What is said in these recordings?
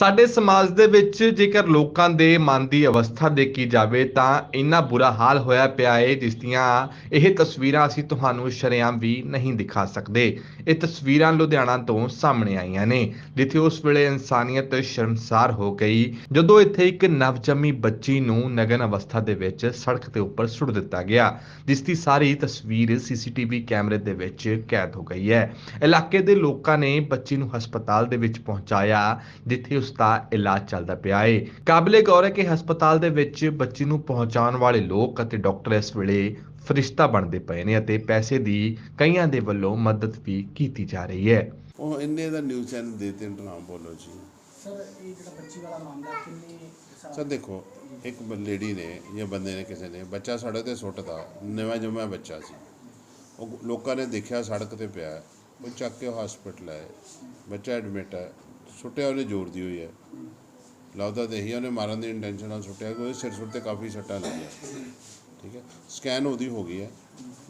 ਸਾਡੇ ਸਮਾਜ ਦੇ ਵਿੱਚ ਜੇਕਰ ਲੋਕਾਂ ਦੇ ਮਨ ਦੀ ਅਵਸਥਾ ਦੇਖੀ ਜਾਵੇ ਤਾਂ ਇੰਨਾ ਬੁਰਾ ਹਾਲ ਹੋਇਆ ਪਿਆ ਹੈ ਜਿਸ ਦੀਆਂ ਇਹ ਤਸਵੀਰਾਂ ਅਸੀਂ ਤੁਹਾਨੂੰ ਸ਼ਰੇਆਮ ਵੀ ਨਹੀਂ ਦਿਖਾ ਸਕਦੇ। ਇਹ ਤਸਵੀਰਾਂ ਲੁਧਿਆਣਾ ਤੋਂ ਸਾਹਮਣੇ ਆਈਆਂ ਨੇ, ਜਿੱਥੇ ਉਸ ਵੇਲੇ ਇਨਸਾਨੀਅਤ ਸ਼ਰਮਸਾਰ ਹੋ ਗਈ, ਜਦੋਂ ਇੱਥੇ ਇੱਕ ਨਵਜੰਮੀ ਬੱਚੀ ਨੂੰ ਨਗਨ ਅਵਸਥਾ ਦੇ ਵਿੱਚ ਸੜਕ ਦੇ ਉੱਪਰ ਸੁੱਟ ਦਿੱਤਾ ਗਿਆ, ਜਿਸ ਦੀ ਸਾਰੀ ਤਸਵੀਰ ਸੀਸੀਟੀਵੀ ਕੈਮਰੇ ਦੇ ਵਿੱਚ ਕੈਦ ਹੋ ਗਈ ਹੈ। ਇਲਾਕੇ ਦੇ ਲੋਕਾਂ ਨੇ ਬੱਚੀ ਨੂੰ ਹਸਪਤਾਲ ਦੇ ਵਿੱਚ ਪਹੁੰਚਾਇਆ, ਜਿੱਥੇ ਉਸ ਦਾ ਇਲਾਜ ਚੱਲਦਾ ਪਿਆ ਹੈ ਕਾਬਲੇ ਗੌਰ ਹੈ ਕਿ ਹਸਪਤਾਲ ਦੇ ਵਿੱਚ ਬੱਚੀ ਨੂੰ ਪਹੁੰਚਾਉਣ ਵਾਲੇ ਲੋਕ ਅਤੇ ਡਾਕਟਰ ਇਸ ਵੇਲੇ ਫਰਿਸ਼ਤਾ ਬਣਦੇ ਪਏ ਨੇ ਅਤੇ ਪੈਸੇ ਦੀ ਕਈਆਂ ਦੇ ਵੱਲੋਂ ਮਦਦ ਵੀ ਕੀਤੀ ਜਾ ਰਹੀ ਹੈ। ਉਹ ਇੰਨੇ ਦਾ ਨਿਊਜ਼ ਚੈਨਲ ਦੇ ਤੇ ਨਾਮ ਬੋਲੋ ਜੀ। ਸਰ ਇਹ ਜਿਹੜਾ ਬੱਚੀ ਵਾਲਾ ਮਾਮਲਾ ਕਿੰਨੇ ਸਰ ਦੇਖੋ ਇੱਕ ਲੇਡੀ ਨੇ ਜਾਂ ਬੰਦੇ ਨੇ ਕਿਸੇ ਨੇ ਬੱਚਾ ਸੜਕ ਤੇ ਸੁੱਟਦਾ ਨਵਾਂ ਜੰਮਿਆ ਬੱਚਾ ਸੀ। ਉਹ ਲੋਕਾਂ ਨੇ ਦੇਖਿਆ ਸੜਕ ਤੇ ਪਿਆ। ਉਹ ਚੱਕ ਕੇ ਹਸਪੀਟਲ ਆਏ ਬੱਚਾ ਐਡਮਿਟ ਹੈ ਸੁੱਟਿਆ ਉਹਨੇ ਜ਼ੋਰ ਦੀ ਹੋਈ ਹੈ। ਲੱਗਦਾ ਤੇ ਇਹੀ ਉਹਨੇ ਮਾਰਨ ਦੀ ਇੰਟੈਂਸ਼ਨ ਨਾਲ ਸੁੱਟਿਆ ਕੋਈ ਸਿਰ ਸੁੱਟ ਤੇ ਕਾਫੀ ਸੱਟਾਂ ਲੱਗੀਆਂ। ਠੀਕ ਹੈ? ਸਕੈਨ ਉਹਦੀ ਹੋ ਗਈ ਹੈ।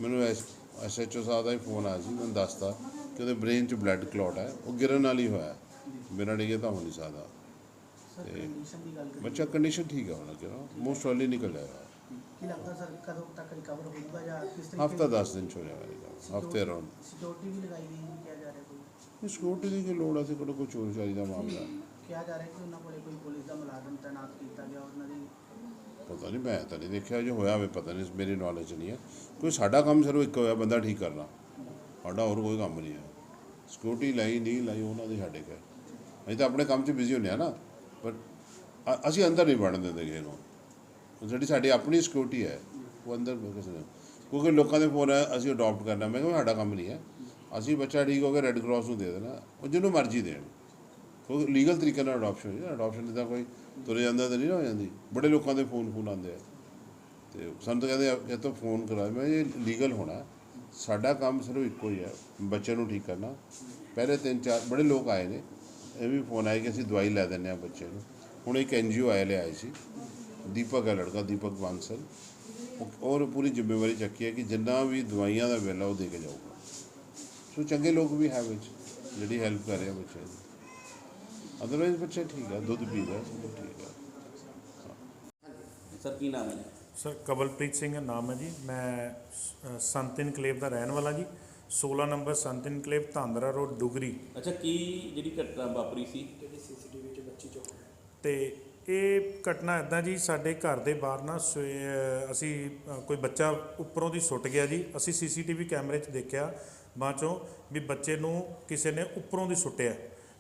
ਮੈਨੂੰ ਐਸਐਚਓ ਸਾਹਿਬ ਦਾ ਹੀ ਫੋਨ ਆਇਆ ਸੀ ਮੈਨੂੰ ਦੱਸਤਾ ਕਿ ਉਹਦੇ ਬ੍ਰੇਨ 'ਚ ਬਲੱਡ ਕਲੌਟ ਹੈ। ਉਹ ਗਿਰਨ ਨਾਲ ਹੀ ਹੋਇਆ ਹੈ। ਬਿਨਾਂ ਡਿੱਗੇ ਤਾਂ ਹੋ ਨਹੀਂ ਸਕਦਾ। ਦੀ ਕਰੀਏ। ਬੱਚਾ ਕੰਡੀਸ਼ਨ ਠੀਕ ਹੈ ਉਹਨਾਂ ਕਿਹਾ ਮੋਸਟ ਵਾਲੀ ਨਿਕਲ ਜਾਏਗਾ ਕੀ ਲੱਗਦਾ ਸਰ ਕਦੋਂ ਤੱਕ ਰਿਕਵਰ ਹੋਊਗਾ ਜਾਂ ਕਿਸ ਤਰੀਕੇ ਹਫਤਾ 10 ਦਿਨ ਚ ਹੋ ਜਾਏਗਾ ਹਫ਼ਤੇ ਅਰਾਊਂਡ ਸਿਕਿਉਰਿਟੀ ਵੀ ਲਗਾਈ ਗਈ ਕਿਹਾ ਜਾ ਰਿਹਾ ਇਸ ਸਿਕਿਉਰਿਟੀ ਦੀ ਕੀ ਲੋੜ ਹੈ ਸੀ ਕੋਲ ਕੋਈ ਚੋਰੀ ਚਾਰੀ ਦਾ ਮਾਮਲਾ। ਕਿਹਾ ਜਾ ਰਿਹਾ ਕਿ ਉਹਨਾਂ ਕੋਲੇ ਕੋਈ ਪੁਲਿਸ ਦਾ ਮੁਲਾਜ਼ਮ ਤਾਇਨਾਤ ਕੀਤਾ ਗਿਆ ਉਹਨਾਂ ਦੀ ਪਤਾ ਨਹੀਂ ਮੈਂ ਤਾਂ ਨਹੀਂ ਦੇਖਿਆ ਜੇ ਹੋਇਆ ਹੋਵੇ ਪਤਾ ਨਹੀਂ ਮੇਰੀ ਨੌਲੇਜ ਨਹੀਂ ਹੈ। ਕੋਈ ਸਾਡਾ ਕੰਮ ਸਿਰਫ ਇੱਕ ਹੋਇਆ ਬੰਦਾ ਠੀਕ ਕਰਨਾ। ਸਾਡਾ ਹੋਰ ਕੋਈ ਕੰਮ ਨਹੀਂ ਹੈ। ਸਿਕਿਉਰਿਟੀ ਲਾਈ ਨਹੀਂ ਲਾਈ ਉਹਨਾਂ ਦੀ ਸਾਡੇ ਕੋਲ ਅਸੀਂ ਤਾਂ ਆਪਣੇ ਕੰਮ 'ਚ ਬਿਜ਼ੀ ਹੁੰਦੇ ਆ ਨਾ। ਪਰ ਅਸੀਂ ਅੰਦਰ ਨਹੀਂ ਵੜਨ ਦਿੰਦੇ ਕਿਸੇ ਨੂੰ। ਜਿਹੜੀ ਸਾਡੀ ਆਪਣੀ ਸਿਕਿਉਰਿਟੀ ਹੈ ਉਹ ਅੰਦਰ ਕਿਸੇ ਨੂੰ ਕਿਉਂਕਿ ਲੋਕਾਂ ਦੇ ਫੋਨ ਹੈ ਅਸੀਂ ਅਡਾਪਟ ਕਰਨਾ। ਮੈਂ ਕਿਹਾ ਸਾਡਾ ਕੰਮ ਨਹੀਂ ਹੈ। ਅਸੀਂ ਬੱਚਾ ਠੀਕ ਹੋ ਕੇ ਰੈੱਡ ਕਰਾਸ ਨੂੰ ਦੇ ਦੇਣਾ, ਉਹ ਜਿਹਨੂੰ ਮਰਜ਼ੀ ਦੇਣ। ਕੋਈ ਲੀਗਲ ਤਰੀਕੇ ਨਾਲ ਅਡਾਪਸ਼ਨ ਹੈ ਅਡਾਪਸ਼ਨ ਦਾ ਕੋਈ ਤੁਰੇ ਜਾਂਦਾ ਤਾਂ ਨਹੀਂ ਨਾ ਹੋ ਜਾਂਦੀ। ਬੜੇ ਲੋਕਾਂ ਦੇ ਫੋਨ ਫੋਨ ਆਉਂਦੇ ਆ। ਤੇ ਸਾਨੂੰ ਤਾਂ ਕਹਿੰਦੇ ਇਹ ਤਾਂ ਫੋਨ ਕਰਾ, ਮੈਂ ਇਹ ਲੀਗਲ ਹੋਣਾ। ਸਾਡਾ ਕੰਮ ਸਿਰਫ ਇੱਕੋ ਹੀ ਹੈ, ਬੱਚੇ ਨੂੰ ਠੀਕ ਕਰਨਾ। ਪਹਿਲੇ ਤਿੰਨ ਚਾਰ, ਬੜੇ ਲੋਕ ਆਏ ਨੇ, ਇਹ ਵੀ ਫੋਨ ਆਏ ਕਿ ਅਸੀਂ ਦਵਾਈ ਲੈ ਦਿੰਦੇ ਆ ਬੱਚੇ ਨੂੰ। ਹੁਣ ਇੱਕ ਐਨਜੀਓ ਆਏ ਲੈ ਆਏ ਸੀ, ਦੀਪਕ ਹੈ ਲੜਕਾ, ਦੀਪਕ ਬਾਂਸਲ। ਉਹ- ਔਰ ਪੂਰੀ ਜ਼ਿੰਮੇਵਾਰੀ ਚੱਕੀ ਹੈ ਕਿ ਜਿੰਨਾ ਵੀ ਦਵਾਈਆਂ ਦਾ ਬਿੱਲ ਆ ਉਹ ਦੇ ਕੇ ਜਾਊਗਾ। ਸੋ ਚੰਗੇ ਲੋਕ ਵੀ ਹੈ ਵਿੱਚ ਜਿਹੜੀ ਹੈਲਪ ਕਰ ਰਹੇ ਆ ਬੱਚੇ ਦੀ। ਅਦਰਵਾਈਜ਼ ਬੱਚਾ ਠੀਕ ਹੈ ਦੁੱਧ ਪੀ ਰਿਹਾ ਸਭ ਠੀਕ ਹੈ। ਸਰ ਕੀ ਨਾਮ ਹੈ? ਸਰ ਕਵਲਪ੍ਰੀਤ ਸਿੰਘ ਨਾਮ ਹੈ ਜੀ। ਮੈਂ ਸ- ਸੰਤ ਇਨਕਲੇਵ ਦਾ ਰਹਿਣ ਵਾਲਾ ਜੀ। 16 ਨੰਬਰ ਸੰਤ ਇਨਕਲੇਵ ਧਾਂਦਰਾ ਰੋਡ ਡੁਗਰੀ। ਅੱਛਾ ਕੀ ਜਿਹੜੀ ਘਟਨਾ ਵਾਪਰੀ ਸੀ? ਤੇ ਇਹ ਘਟਨਾ ਇਦਾਂ ਜੀ ਸਾਡੇ ਘਰ ਦੇ ਬਾਹਰ ਨਾ ਸਵੇ- ਅਸੀਂ ਕੋਈ ਬੱਚਾ ਉੱਪਰੋਂ ਦੀ ਸੁੱਟ ਗਿਆ ਜੀ। ਅਸੀਂ ਸੀਸੀਟੀਵੀ ਕੈਮਰੇ 'ਚ ਦੇਖਿਆ। ਬਾਅਦ ਚੋਂ ਵੀ ਬੱਚੇ ਨੂੰ ਕਿਸੇ ਨੇ ਉੱਪਰੋਂ ਦੀ ਸੁੱਟਿਆ।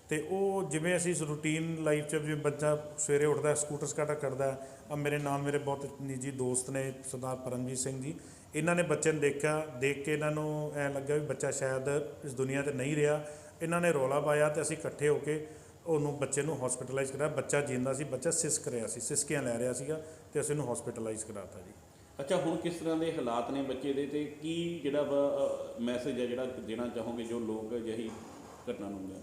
ਤੇ ਉਹ ਜਿਵੇਂ ਅਸੀਂ ਰੂਟੀਨ ਲਾਈਫ 'ਚ ਜਿਵੇਂ ਬੱਚਾ ਸਵੇਰੇ ਉੱਠਦਾ ਸਕੂਟਰ ਸਕਾਟਾ ਕਰਦਾ ਆ ਮੇਰੇ ਨਾਲ ਮੇਰੇ ਬਹੁਤ ਨਿੱਜੀ ਦੋਸਤ ਨੇ ਸਰਦਾਰ ਪਰਮਜੀਤ ਸਿੰਘ ਜੀ, ਇਹਨਾਂ ਨੇ ਬੱਚੇ ਨੂੰ ਦੇਖਿਆ, ਦੇਖ ਕੇ ਇਹਨਾਂ ਨੂੰ ਐ ਲੱਗਾ ਵੀ ਬੱਚਾ ਸ਼ਾਇਦ ਇਸ ਦੁਨੀਆ ਤੇ ਨਹੀਂ ਰਿਹਾ। ਇਹਨਾਂ ਨੇ ਰੌਲਾ ਪਾਇਆ ਤੇ ਅਸੀਂ ਇਕੱਠੇ ਹੋ ਕੇ ਉਹਨੂੰ ਬੱਚੇ ਨੂੰ ਹਸਪੀਟਲਾਈਜ਼ ਕਰਾਇਆ। ਬੱਚਾ ਜਿੰਦਾ ਸੀ, ਬੱਚਾ ਸਿਸਕ ਰਿਹਾ ਸੀ, ਸਿਸਕੀਆਂ ਲੈ ਰਿਹਾ ਸੀਗਾ ਤੇ ਅਸੀਂ ਉਹਨੂੰ ਹਸਪੀਟਲਾਈਜ਼ ਕਰਾਤਾ ਜੀ। ਅੱਛਾ, ਹੁਣ ਕਿਸ ਤਰ੍ਹਾਂ ਦੇ ਹਾਲਾਤ ਨੇ ਬੱਚੇ ਦੇ ਤੇ ਕੀ ਜਿਹੜਾ ਮੈਸੇਜ ਹੈ ਜਿਹੜਾ ਦੇਣਾ ਚਾਹੋਗੇ ਜੋ ਲੋਕ ਅਜਿਹੀ ਘਟਨਾ ਨੂੰ ਹੁੰਦੇ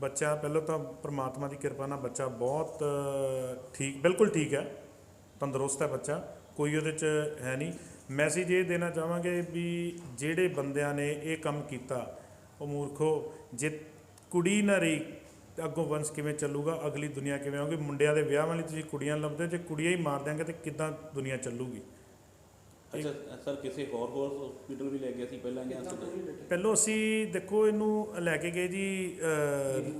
ਬੱਚਾ ਪਹਿਲਾਂ ਤਾਂ ਪ੍ਰਮਾਤਮਾ ਦੀ ਕਿਰਪਾ ਨਾਲ ਬੱਚਾ ਬਹੁਤ ਠੀਕ, ਬਿਲਕੁਲ ਠੀਕ ਹੈ। ਤੰਦਰੁਸਤ ਹੈ ਬੱਚਾ, ਕੋਈ ਉਹਦੇ 'ਚ ਹੈ ਨਹੀਂ। ਮੈਸੇਜ ਇਹ ਦੇਣਾ ਚਾਹਾਂਗੇ ਵੀ ਜਿਹੜੇ ਬੰਦਿਆਂ ਨੇ ਇਹ ਕੰਮ ਕੀਤਾ, ਉਹ ਮੂਰਖੋ, ਜੇ ਕੁੜੀ ਨਾ ਰਹੀ ਤੇ ਅੱਗੋਂ ਵੰਸ਼ ਕਿਵੇਂ ਚੱਲੂਗਾ, ਅਗਲੀ ਦੁਨੀਆ ਕਿਵੇਂ ਆਊਗੀ? ਮੁੰਡਿਆਂ ਦੇ ਵਿਆਹ ਵਾਲੀ ਤੁਸੀਂ ਕੁੜੀਆਂ ਲੱਭਦੇ ਜੇ ਕੁੜੀਆਂ ਹੀ ਮਾਰ ਦਿਆਂਗੇ ਤੇ ਕਿੱਦਾਂ ਦੁਨੀਆ ਚੱਲੂਗੀ? ਅੱਛਾ ਸਰ ਕਿਸੇ ਹੋਰ ਹੋਰ ਹਸਪੀਟਲ ਵੀ ਲੈ ਗਿਆ ਸੀ ਪਹਿਲਾਂ ਜਾਂ ਪਹਿਲੋਂ ਅਸੀਂ ਦੇਖੋ ਇਹਨੂੰ ਲੈ ਕੇ ਗਏ ਜੀ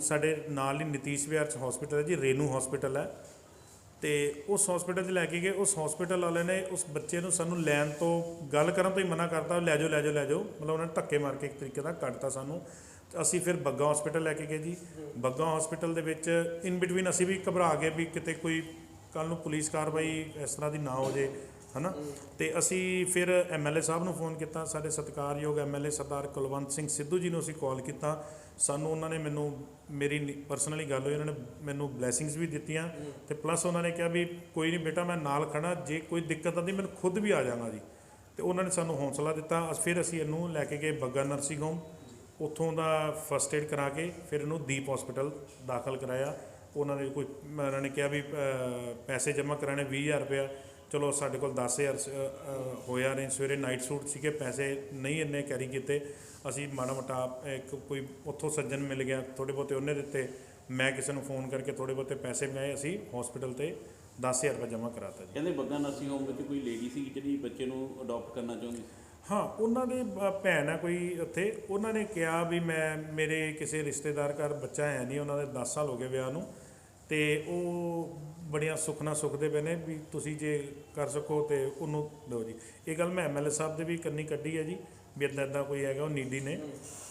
ਸਾਡੇ ਨਾਲ ਹੀ ਨਤੀਸ਼ ਵਿਹਾਰ ਚ ਹਸਪੀਟਲ ਹੈ ਜੀ ਰੇਨੂ ਹਸਪੀਟਲ ਹੈ। ਤੇ ਉਸ ਹਸਪੀਟਲ 'ਚ ਲੈ ਕੇ ਗਏ ਉਸ ਹਸਪੀਟਲ ਵਾਲੇ ਨੇ ਉਸ ਬੱਚੇ ਨੂੰ ਸਾਨੂੰ ਲੈਣ ਤੋਂ ਗੱਲ ਕਰਨ ਤੋਂ ਹੀ ਮਨਾ ਕਰਤਾ ਲੈ ਜਾਓ ਲੈ ਜਾਓ ਲੈ ਜਾਓ। ਮਤਲਬ ਉਹਨਾਂ ਨੇ ਧੱਕੇ ਮਾਰ ਕੇ ਇੱਕ ਤਰੀਕੇ ਦਾ ਕੱਢਤਾ ਸਾਨੂੰ। ਤੇ ਅਸੀਂ ਫਿਰ ਬੱਗਾ ਹਸਪੀਟਲ ਲੈ ਕੇ ਗਏ ਜੀ। ਬੱਗਾ ਹਸਪੀਟਲ ਦੇ ਵਿੱਚ ਇਨ ਬਿਟਵੀਨ ਅਸੀਂ ਵੀ ਘਬਰਾ ਗਏ ਵੀ ਕਿਤੇ ਕੋਈ ਕੱਲ ਨੂੰ ਪੁਲਿਸ ਕਾਰਵਾਈ ਇਸ ਤਰ੍ਹਾਂ ਦੀ ਨਾ ਹੋ ਜੇ। ਹਨਾ? ਤੇ ਅਸੀਂ ਫਿਰ ਐਮਐਲਏ ਸਾਹਿਬ ਨੂੰ ਫੋਨ ਕੀਤਾ, ਸਾਡੇ ਸਤਿਕਾਰਯੋਗ ਐਮਐਲਏ ਸਰਦਾਰ ਕੁਲਵੰਤ ਸਿੰਘ ਸਿੱਧੂ ਜੀ ਨੂੰ ਅਸੀਂ ਕਾਲ ਕੀਤਾ। ਸਾਨੂੰ ਉਹਨਾਂ ਨੇ ਮੈਨੂੰ, ਮੇਰੀ ਪਰਸਨਲੀ ਗੱਲ ਹੋਈ, ਉਹਨਾਂ ਨੇ ਮੈਨੂੰ ਬਲੇਸਿੰਗਸ ਵੀ ਦਿੱਤੀਆਂ ਤੇ ਪਲੱਸ ਉਹਨਾਂ ਨੇ ਕਿਹਾ ਵੀ ਕੋਈ ਨਹੀਂ ਬੇਟਾ, ਮੈਂ ਨਾਲ ਖੜਾ ਜੇ ਕੋਈ ਦਿੱਕਤ ਆਉਂਦੀ, ਮੈਨੂੰ ਖੁਦ ਵੀ ਆ ਜਾਣਾ ਜੀ। ਤੇ ਉਹਨਾਂ ਨੇ ਸਾਨੂੰ ਹੌਸਲਾ ਦਿੱਤਾ। ਅਸ- ਫਿਰ ਅਸੀਂ ਇਹਨੂੰ ਲੈ ਕੇ ਗਏ ਬੱਗਾ ਨਰਸਿੰਗ ਹੋਮ। ਉੱਥੋਂ ਦਾ ਫਸਟ ਏਡ ਕਰਾ ਕੇ ਫਿਰ ਇਹਨੂੰ ਦੀਪ ਹਸਪੀਟਲ ਦਾਖਲ ਕਰਾਇਆ। ਉਹਨਾਂ ਨੇ ਕੋਈ, ਉਹਨਾਂ ਨੇ ਕਿਹਾ ਵੀ ਪੈਸੇ ਜਮ੍ਹਾਂ ਕਰਾਣੇ 20000 ਰੁਪਇਆ। ਚਲੋ ਸਾਡੇ ਕੋਲ 10000 ਸ- ਅ, ਅ, ਹੋਇਆ ਨਹੀਂ ਸਵੇਰੇ ਨਾਈਟ ਸੂਟ ਸੀਗੇ ਪੈਸੇ ਨਹੀਂ ਇੰਨੇ ਕੈਰੀ ਕੀਤੇ। ਅਸੀਂ ਮਾੜਾ ਮੋਟਾ ਇੱਕ ਕੋਈ ਉੱਥੋਂ ਸੱਜਣ ਮਿਲ ਗਿਆ ਥੋੜੇ ਬਹੁਤੇ ਉਹਨੇ ਦਿੱਤੇ। ਮੈਂ ਕਿਸੇ ਨੂੰ ਫੋਨ ਕਰਕੇ ਥੋੜੇ ਬਹੁਤੇ ਪੈਸੇ ਬਣਾਏ ਅਸੀਂ ਹਸਪੀਟਲ ਤੇ 10000 ਰੁਪਏ ਜਮ੍ਹਾਂ ਕਰਾਤਾ ਜੀ। ਕਹਿੰਦੇ ਬੱਗਾ ਨਰਸਿੰਗ ਹੋਮ ਵਿੱਚ ਕੋਈ ਲੇਡੀ ਸੀ ਜਿਹੜੀ ਬੱਚੇ ਨੂੰ ਅਡਾਪਟ ਕਰਨਾ ਚਾਹੁੰਦੀ ਹਾਂ ਉਹਨਾਂ ਦੇ ਭੈਣ ਆ ਕੋਈ ਉੱਥੇ। ਉਹਨਾਂ ਨੇ ਕਿਹਾ ਵੀ ਮੈਂ ਮੇਰੇ ਕਿਸੇ ਰਿਸ਼ਤੇਦਾਰ ਘਰ ਬੱਚਾ ਹੈ ਨਹੀਂ ਉਹਨਾਂ ਦੇ 10 ਸਾਲ ਹੋ ਗਏ ਵਿਆਹ ਨੂੰ। ਤੇ ਉਹ ਬੜੀਆਂ ਸੁੱਖ ਨਾਲ ਸੁੱਖਦੇ ਪਏ ਨੇ ਵੀ ਤੁਸੀਂ ਜੇ ਕਰ ਸਕੋ ਤੇ ਉਹਨੂੰ ਦਿਓ ਜੀ। ਇਹ ਗੱਲ ਮੈਂ ਐਮਐਲਏ ਸਾਹਿਬ ਦੇ ਵੀ ਕੰਨੀ ਕੱਢੀ ਹੈ ਜੀ, ਵੀ ਇੱਦਾਂ ਇੱਦਾਂ ਕੋਈ ਹੈਗਾ, ਉਹ ਨੀਡੀ ਨੇ।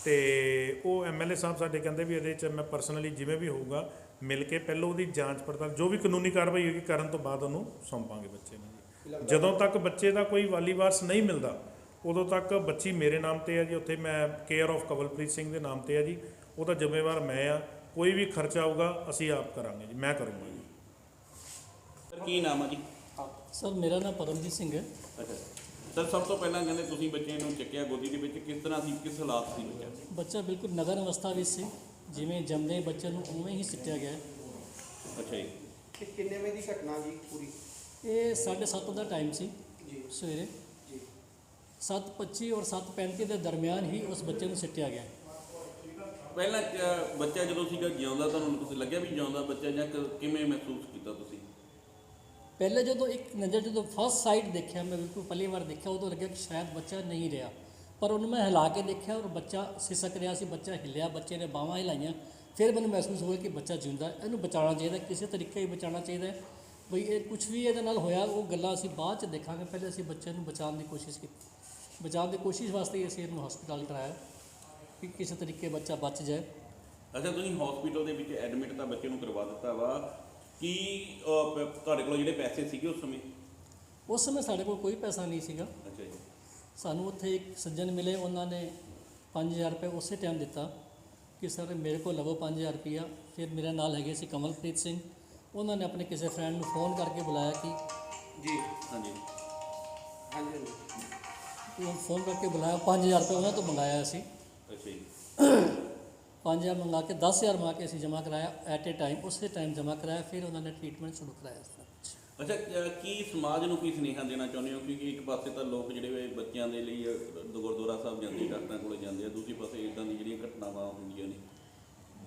ਤੇ ਉਹ ਐਮਐਲਏ ਸਾਹਿਬ ਸਾਡੇ ਕਹਿੰਦੇ ਵੀ ਇਹਦੇ 'ਚ ਮੈਂ ਪਰਸਨਲੀ ਜਿਵੇਂ ਵੀ ਹੋਊਗਾ, ਮਿਲ ਕੇ ਪਹਿਲਾਂ ਉਹਦੀ ਜਾਂਚ ਪੜਤਾਲ, ਜੋ ਵੀ ਕਾਨੂੰਨੀ ਕਾਰਵਾਈ ਹੋਏਗੀ ਕਰਨ ਤੋਂ ਬਾਅਦ ਉਹਨੂੰ ਸੌਂਪਾਂਗੇ ਬੱਚੇ ਨੂੰ ਜੀ। ਜਦੋਂ ਤੱਕ ਬੱਚੇ ਦਾ ਕੋਈ ਵਾਲੀ ਵਾਰਸ ਨਹੀਂ ਮਿਲਦਾ, ਉਦੋਂ ਤੱਕ ਬੱਚੀ ਮੇਰੇ ਨਾਮ ਤੇ ਹੈ ਜੀ। ਉੱਥੇ ਮੈਂ ਕੇਅਰ ਆਫ ਕਵਲਪ੍ਰੀਤ ਸਿੰਘ ਦੇ ਨਾਮ ਤੇ ਹੈ ਜੀ। ਉਹਦਾ ਜ਼ਿੰਮੇਵਾਰ ਮੈਂ ਆ ਕੋਈ ਵੀ ਖਰਚਾ ਆਊਗਾ, ਅਸੀਂ ਆਪ ਕਰਾਂਗੇ ਜੀ। ਮੈਂ ਕਰੂੰਗਾ ਜੀ। ਸਰ ਕੀ ਨਾਮ ਆ ਜੀ? ਸਰ ਮੇਰਾ ਨਾਮ ਪਰਮਜੀਤ ਸਿੰਘ ਹੈ। ਅੱਛਾ। ਸਰ ਸਭ ਤੋਂ ਪਹਿਲਾਂ ਕਹਿੰਦੇ ਤੁਸੀਂ ਬੱਚੇ ਨੂੰ ਚੱਕਿਆ ਗੋਦੀ ਦੇ ਵਿੱਚ ਕਿਸ ਤਰ੍ਹਾਂ ਸੀ ਕਿਸ ਹਾਲਾਤ ਸੀ ਬੱਚਾ ਬੱਚਾ ਬਿਲਕੁਲ ਨਗਨ ਅਵਸਥਾ ਵਿੱਚ ਸੀ ਜਿਵੇਂ ਜੰਮਦੇ ਬੱਚੇ ਨੂੰ ਉਵੇਂ ਹੀ ਸਿੱਟਿਆ ਗਿਆ ਹੈ। ਅੱਛਾ ਜੀ। ਕਿ ਕਿੰਨੇ ਵਜੇ ਦੀ ਘਟਨਾ ਜੀ ਪੂਰੀ? ਇਹ 7:30 ਦਾ ਟਾਈਮ ਸੀ ਜੀ। ਸਵੇਰੇ। ਜੀ। 7:25 ਔਰ 7:35 ਦੇ ਦਰਮਿਆਨ ਹੀ ਉਸ ਬੱਚੇ ਨੂੰ ਸਿੱਟਿਆ ਗਿਆ ਪਹਿਲਾਂ ਬੱਚਾ ਜਦੋਂ ਸੀਗਾ ਜਿਉਂਦਾ ਤੁਹਾਨੂੰ ਕੁਝ ਲੱਗਿਆ ਵੀ ਜਿਉਂਦਾ ਬੱਚਾ ਜਾਂ ਕ- ਕਿਵੇਂ ਮਹਿਸੂਸ ਕੀਤਾ ਤੁਸੀਂ? ਪਹਿਲੇ ਜਦੋਂ ਇੱਕ ਨਜ਼ਰ ਜਦੋਂ ਫਸਟ ਸਾਈਡ ਦੇਖਿਆ, ਮੈਂ ਬਿਲਕੁਲ ਪਹਿਲੀ ਵਾਰ ਦੇਖਿਆ, ਉਦੋਂ ਲੱਗਿਆ ਕਿ ਸ਼ਾਇਦ ਬੱਚਾ ਨਹੀਂ ਰਿਹਾ। ਪਰ ਉਹਨੂੰ ਮੈਂ ਹਿਲਾ ਕੇ ਦੇਖਿਆ ਔਰ ਬੱਚਾ ਸਿਸਕ ਰਿਹਾ ਸੀ, ਬੱਚਾ ਹਿੱਲਿਆ, ਬੱਚੇ ਨੇ ਬਾਹਾਂ ਹਿਲਾਈਆਂ। ਫਿਰ ਮੈਨੂੰ ਮਹਿਸੂਸ ਹੋਇਆ ਕਿ ਬੱਚਾ ਜਿਉਂਦਾ, ਇਹਨੂੰ ਬਚਾਉਣਾ ਚਾਹੀਦਾ, ਕਿਸੇ ਤਰੀਕੇ ਹੀ ਬਚਾਉਣਾ ਚਾਹੀਦਾ ਬਈ ਇਹ ਕੁਝ ਵੀ ਇਹਦੇ ਨਾਲ ਹੋਇਆ, ਉਹ ਗੱਲਾਂ ਅਸੀਂ ਬਾਅਦ ਚ ਦੇਖਾਂਗੇ। ਪਹਿਲੇ ਅਸੀਂ ਬੱਚੇ ਨੂੰ ਬਚਾਉਣ ਦੀ ਕੋਸ਼ਿਸ਼ ਕੀਤੀ। ਬਚਾਉਣ ਦੀ ਕੋਸ਼ਿਸ਼ ਵਾਸਤੇ ਹੀ ਅਸੀਂ ਇਹਨੂੰ ਹਸਪਤਾਲ ਕਰਾਇਆ ਕਿ ਕਿਸੇ ਤਰੀਕੇ ਬੱਚਾ ਬਚ ਜਾਏ। ਅੱਛਾ, ਤੁਸੀਂ ਹਸਪੀਟਲ ਦੇ ਵਿੱਚ ਐਡਮਿਟ ਤਾਂ ਬੱਚੇ ਨੂੰ ਕਰਵਾ ਦਿੱਤਾ ਵਾ। ਕੀ ਅਹ, ਪ- ਤੁਹਾਡੇ ਕੋਲ ਜਿਹੜੇ ਪੈਸੇ ਸੀਗੇ ਉਸ ਸਮੇਂ? ਉਸ ਸਮੇਂ ਸਾਡੇ ਕੋਲ ਕੋਈ ਪੈਸਾ ਨਹੀਂ ਸੀਗਾ। ਅੱਛਾ ਜੀ। ਸਾਨੂੰ ਉੱਥੇ ਇੱਕ ਸੱਜਣ ਮਿਲੇ ਉਹਨਾਂ ਨੇ 5000 ਰੁਪਏ ਉਸੇ ਟਾਈਮ ਦਿੱਤਾ ਕਿ ਸਰ ਮੇਰੇ ਕੋਲ ਲਵੋ 5000 ਰੁਪਇਆ। ਫਿਰ ਮੇਰੇ ਨਾਲ ਹੈਗੇ ਸੀ ਕਮਲਪ੍ਰੀਤ ਸਿੰਘ। ਉਹਨਾਂ ਨੇ ਆਪਣੇ ਕਿਸੇ ਫਰੈਂਡ ਨੂੰ ਫੋਨ ਕਰਕੇ ਬੁਲਾਇਆ ਕਿ ਜੀ ਹਾਂਜੀ। ਹਾਂਜੀ। ਹਾਂਜੀ ਉਹ ਫੋਨ ਕਰਕੇ ਬੁਲਾਇਆ 5000 ਰੁਪਏ ਉਹਨਾਂ ਤੋਂ ਮੰਗਾਇਆ ਸੀ ਅੱਛਾ ਜੀ। 5000 ਮੰਗਾ ਕੇ 10000 ਮੰਗਾ ਕੇ ਅਸੀਂ ਜਮ੍ਹਾਂ ਕਰਾਇਆ ਐਟ ਏ ਟਾਈਮ ਉਸੇ ਟਾਈਮ ਜਮ੍ਹਾਂ ਕਰਾਇਆ ਫਿਰ ਉਹਨਾਂ ਨੇ ਟ੍ਰੀਟਮੈਂਟ ਸ਼ੁਰੂ ਕਰਾਇਆ ਸੀ ਅੱਛਾ ਅਹ, ਕੀ ਸਮਾਜ ਨੂੰ ਕੀ ਸੁਨੇਹਾ ਦੇਣਾ ਚਾਹੁੰਦੇ ਹੋ? ਕਿਉਂਕਿ ਇੱਕ ਪਾਸੇ ਤਾਂ ਲੋਕ ਜਿਹੜੇ ਵੇ ਬੱਚਿਆਂ ਦੇ ਲਈ ਅਹ, ਗੁਰਦੁਆਰਾ ਸਾਹਿਬ ਜਾਂਦੇ ਡਾਕਟਰਾਂ ਕੋਲੇ ਜਾਂਦੇ ਆ ਦੂਸਰੇ ਪਾਸੇ ਇਦਾਂ ਦੀ ਜਿਹੜੀਆਂ ਘਟਨਾਵਾਂ ਹੁੰਦੀਆਂ ਨੇ।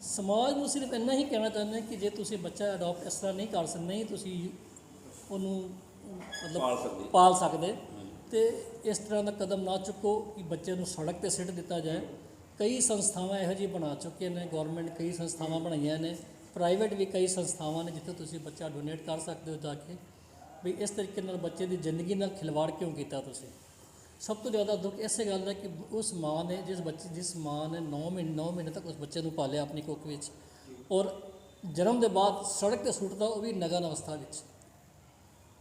ਸਮਾਜ ਨੂੰ ਸਿਰਫ ਇੰਨਾ ਹੀ ਕਹਿਣਾ ਚਾਹੁੰਦੇ ਹਾਂ ਕਿ ਜੇ ਤੁਸੀਂ ਬੱਚਾ ਅਡਾਪਟ ਇਸ ਤਰ੍ਹਾਂ ਨਹੀਂ ਕਰ ਸਕਦੇ ਨਹੀਂ ਤੁਸੀਂ ਉਹਨੂੰ ਮਤਲਬ ਪਾਲ ਸਕਦੇ। ਪਾਲ ਸਕਦੇ। ਤੇ ਇਸ ਤਰ੍ਹਾਂ ਦਾ ਕਦਮ ਨਾ ਚੁੱਕੋ ਕਿ ਬੱਚੇ ਨੂੰ ਸੜਕ ਤੇ ਸਿੱਟ ਦਿੱਤਾ ਜਾਏ। ਕਈ ਸੰਸਥਾਵਾਂ ਇਹੋ ਜਿਹੀ ਬਣਾ ਚੁੱਕੀਆਂ ਨੇ ਗਵਰਨਮੈਂਟ ਕਈ ਸੰਸਥਾਵਾਂ ਬਣਾਈਆਂ ਨੇ ਪ੍ਰਾਈਵੇਟ ਵੀ ਕਈ ਸੰਸਥਾਵਾਂ ਨੇ ਜਿੱਥੇ ਤੁਸੀਂ ਬੱਚਾ ਡੋਨੇਟ ਕਰ ਸਕਦੇ ਹੋ ਜਾ ਕੇ, ਵੀ ਇਸ ਤਰੀਕੇ ਨਾਲ ਬੱਚੇ ਦੀ ਜ਼ਿੰਦਗੀ ਨਾਲ ਖਿਲਵਾੜ ਕਿਉਂ ਕੀਤਾ ਤੁਸੀਂ? ਸਭ ਤੋਂ ਜ਼ਿਆਦਾ ਦੁੱਖ ਇਸੇ ਗੱਲ ਦਾ ਕਿ ਉਸ ਮਾਂ ਨੇ ਜਿਸ ਬੱਚੇ, ਜਿਸ ਮਾਂ ਨੇ 9 ਮਹੀਨੇ 9 ਮਹੀਨੇ ਤੱਕ ਉਸ ਬੱਚੇ ਨੂੰ ਪਾਲਿਆ ਆਪਣੀ ਕੁੱਖ ਵਿੱਚ ਔਰ ਜਨਮ ਦੇ ਬਾਅਦ ਸੜਕ ਤੇ ਸੁੱਟਦਾ ਉਹ ਵੀ ਨਗਨ ਅਵਸਥਾ ਵਿੱਚ।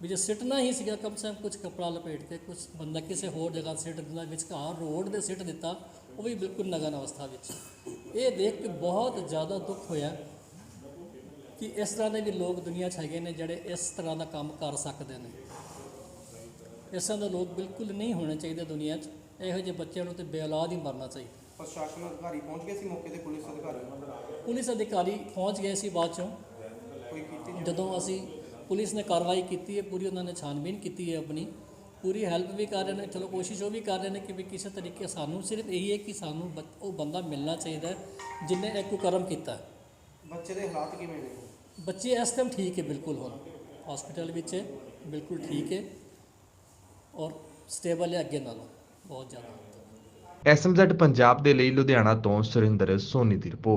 ਵੀ ਜੇ ਸਿੱਟਣਾ ਹੀ ਸੀਗਾ ਕਮ ਸੇ ਕਮ ਕੁਝ ਕਪੜਾ ਲਪੇਟ ਕੇ ਕੁਝ ਬੰਦਾ ਕਿਸੇ ਹੋਰ ਜਗ੍ਹਾ ਸਿੱਟ ਦਿੰਦਾ ਵਿਚਕਾਰ ਰੋਡ ਦੇ ਸਿੱਟ ਦਿੱਤਾ ਉਹ ਵੀ ਬਿਲਕੁਲ ਨਗਨ ਅਵਸਥਾ ਵਿੱਚ। ਇਹ ਦੇਖ ਕੇ ਬਹੁਤ ਜ਼ਿਆਦਾ ਦੁੱਖ ਹੋਇਆ ਕਿ ਇਸ ਤਰ੍ਹਾਂ ਦੇ ਵੀ ਲੋਕ ਦੁਨੀਆ 'ਚ ਹੈਗੇ ਨੇ ਜਿਹੜੇ ਇਸ ਤਰ੍ਹਾਂ ਦਾ ਕੰਮ ਕਰ ਸਕਦੇ ਨੇ। ਇਸ ਤਰ੍ਹਾਂ ਦੇ ਲੋਕ ਬਿਲਕੁਲ ਨਹੀਂ ਹੋਣੇ ਚਾਹੀਦੇ ਦੁਨੀਆ 'ਚ। ਇਹੋ ਜਿਹੇ ਬੱਚਿਆਂ ਨੂੰ ਤੇ ਬੇਔਲਾਦ ਹੀ ਮਰਨਾ ਚਾਹੀਦਾ। ਪ੍ਰਸ਼ਾਸਨ ਅਧਿਕਾਰੀ ਪਹੁੰਚ ਗਏ ਸੀ ਮੌਕੇ ਤੇ? ਪੁਲਿਸ ਅਧਿਕਾਰੀ? ਪੁਲਿਸ ਅਧਿਕਾਰੀ ਪਹੁੰਚ ਗਏ ਸੀ ਬਾਅਦ ਚੋਂ। ਜਦੋਂ ਅਸੀਂ ਪੁਲਿਸ ਨੇ ਕਾਰਵਾਈ ਕੀਤੀ ਹੈ ਪੂਰੀ ਉਹਨਾਂ ਨੇ ਛਾਨਬੀਨ ਕੀਤੀ ਹੈ ਆਪਣੀ ਪੂਰੀ ਹੈਲਪ ਵੀ ਕਰ ਰਹੇ ਨੇ ਚਲੋ ਕੋਸ਼ਿਸ਼ ਉਹ ਵੀ ਕਰ ਰਹੇ ਨੇ ਕਿ ਵੀ ਕਿਸੇ ਤਰੀਕੇ ਸਾਨੂੰ ਸਿਰਫ ਇਹੀ ਹੈ ਕਿ ਸਾਨੂੰ ਬ- ਉਹ ਬੰਦਾ ਮਿਲਣਾ ਚਾਹੀਦਾ ਜਿਨੇ ਇਹ ਕੁਕਰਮ ਕੀਤਾ। ਬੱਚੇ ਦੇ ਹਾਲਾਤ ਕਿਵੇਂ ਨੇ? ਬੱਚੇ ਇਸ ਟਾਈਮ ਠੀਕ ਹੈ ਬਿਲਕੁਲ ਹੁਣ ਹਸਪੀਟਲ ਵਿੱਚ ਹੈ ਬਿਲਕੁਲ ਠੀਕ ਹੈ ਔਰ ਸਟੇਬਲ ਹੈ ਅੱਗੇ ਨਾਲੋਂ ਬਹੁਤ ਜ਼ਿਆਦਾ। ਐਸਐਮਜ਼ੈਡ ਪੰਜਾਬ ਦੇ ਲਈ ਲੁਧਿਆਣਾ ਤੋਂ ਸੁਰਿੰਦਰ ਸੋਨੀ ਦੀ ਰਿਪੋਰਟ।